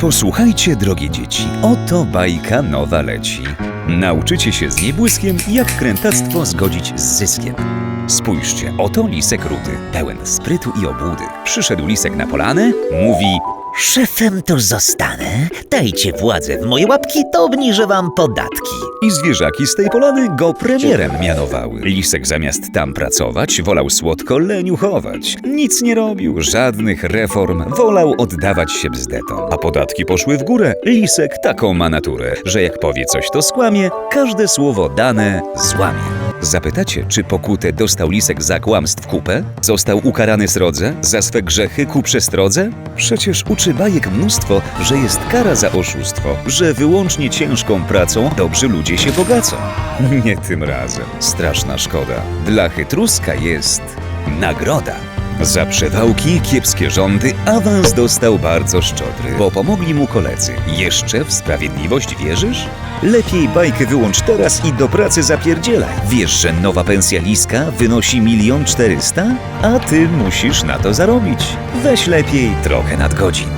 Posłuchajcie, drogie dzieci, oto bajka nowa leci. Nauczycie się z niebłyskiem, jak krętactwo zgodzić z zyskiem. Spójrzcie, oto lisek rudy, pełen sprytu i obłudy. Przyszedł lisek na polanę, mówi Szefem to zostanę. Dajcie władzę w moje łapki, to obniżę wam podatki. I zwierzaki z tej polany go premierem mianowały. Lisek zamiast tam pracować, wolał słodko leniuchować. Nic nie robił, żadnych reform, wolał oddawać się bzdetom. A podatki poszły w górę. Lisek taką ma naturę, że jak powie coś to skłamie, każde słowo dane złamie. Zapytacie, czy pokutę dostał lisek za kłamstw kupę? Został ukarany srodze? Za swe grzechy ku przestrodze? Przecież uczy bajek mnóstwo, że jest kara za oszustwo, że wyłącznie ciężką pracą dobrzy ludzie się bogacą. Nie tym razem. Straszna szkoda. Dla chytruska jest nagroda. Za przewałki, kiepskie rządy awans dostał bardzo szczodry, bo pomogli mu koledzy. Jeszcze w sprawiedliwość wierzysz? Lepiej bajkę wyłącz teraz i do pracy zapierdzielaj. Wiesz, że nowa pensja Liska wynosi milion czterysta? A ty musisz na to zarobić. Weź lepiej trochę nadgodzin.